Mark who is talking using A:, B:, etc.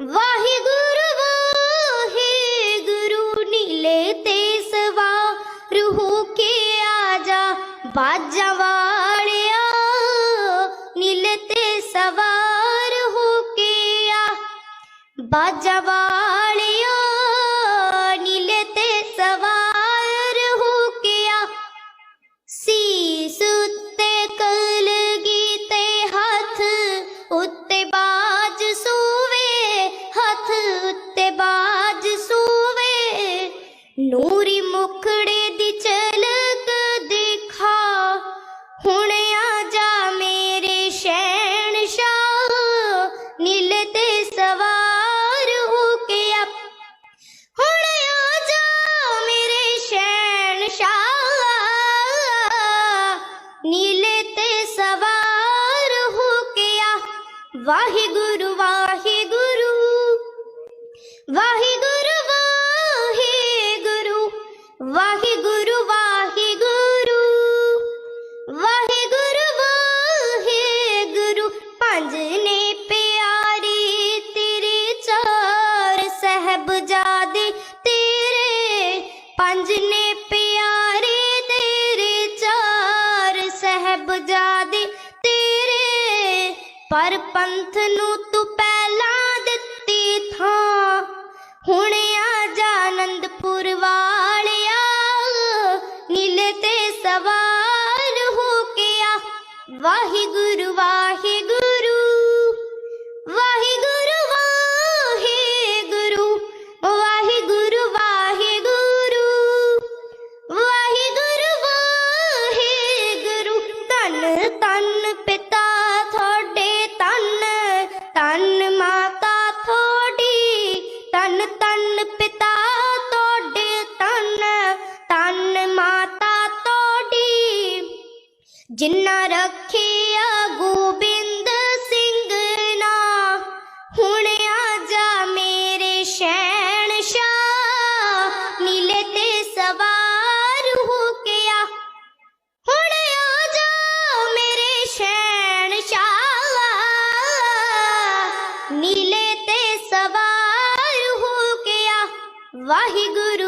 A: ਵਾਹਿਗੁਰੂ ਵਾਹਿਗੁਰੂ, ਨੀਲੇ ਤੇ ਸਵਾ ਹੋ ਕੇ ਆ ਜਾ ਬਾਜਾਂ ਵਾਲਿਆ, ਨੀਲੇ ਤੇ ਸਵਾਰ ਹੋ ਕੇ ਆ। ਬਾਜਾਂ ਵਾਲਿਆ ਨੂਰੀ ਮੁਖੜੇ ਦੀ ਚਲਕ ਦੇਖਾ। ਹੁਣ ਆ ਜਾ ਮੇਰੇ ਸ਼ੈਣ ਸ਼ਾਹ ਨੀਲ ਤੇ ਸਵਾਰ ਹੋ ਕੇ ਆਪ। ਹੁਣ ਆ ਜਾ ਮੇਰੇ ਸ਼ੈਣ ਸ਼ਾਹ ਨੀਲ ਤੇ ਸਵਾਰ ਹੋ ਕੇ ਆ। ਵਾਹਿਗੁਰੂ ਵਾਹਿਗੁਰੂ, ਵਾਹਿ ਪੰਜ ਨੇ ਪਿਆਰੇ ਤੇਰੇ ਚਾਰ ਸਹਿਬਜ਼ਾਦੇ ਤੇਰੇ, ਪਰ ਪੰਥ ਨੂੰ ਤੂੰ ਪਹਿਲਾਂ ਦਿੱਤੀ ਥਾਂ। ਹੁਣ ਆ ਜਾ ਆਨੰਦਪੁਰ ਵਾਲਿਆ, ਨੀਲੇ ਤੇ ਸਵਾਰ ਹੋ ਕੇ ਆ। ਵਾਹਿਗੁਰੂ ਜਿੰਨਾ ਰੱਖਿਆ ਗੋਬਿੰਦ ਸਿੰਘ ਨਾ, ਹੁਣ ਆ ਜਾ ਮੇਰੇ ਸ਼ੈਣ ਸ਼ਾ ਨੀਲੇ ਤੇ ਸਵਾਰ ਹੋ ਕੇ ਆ। ਹੁਣ ਆ ਜਾ ਮੇਰੇ ਸ਼ੈਣ ਸ਼ਾ ਨੀਲੇ ਤੇ ਸਵਾਰ ਹੋ ਕੇ ਆ। ਵਾਹਿਗੁਰੂ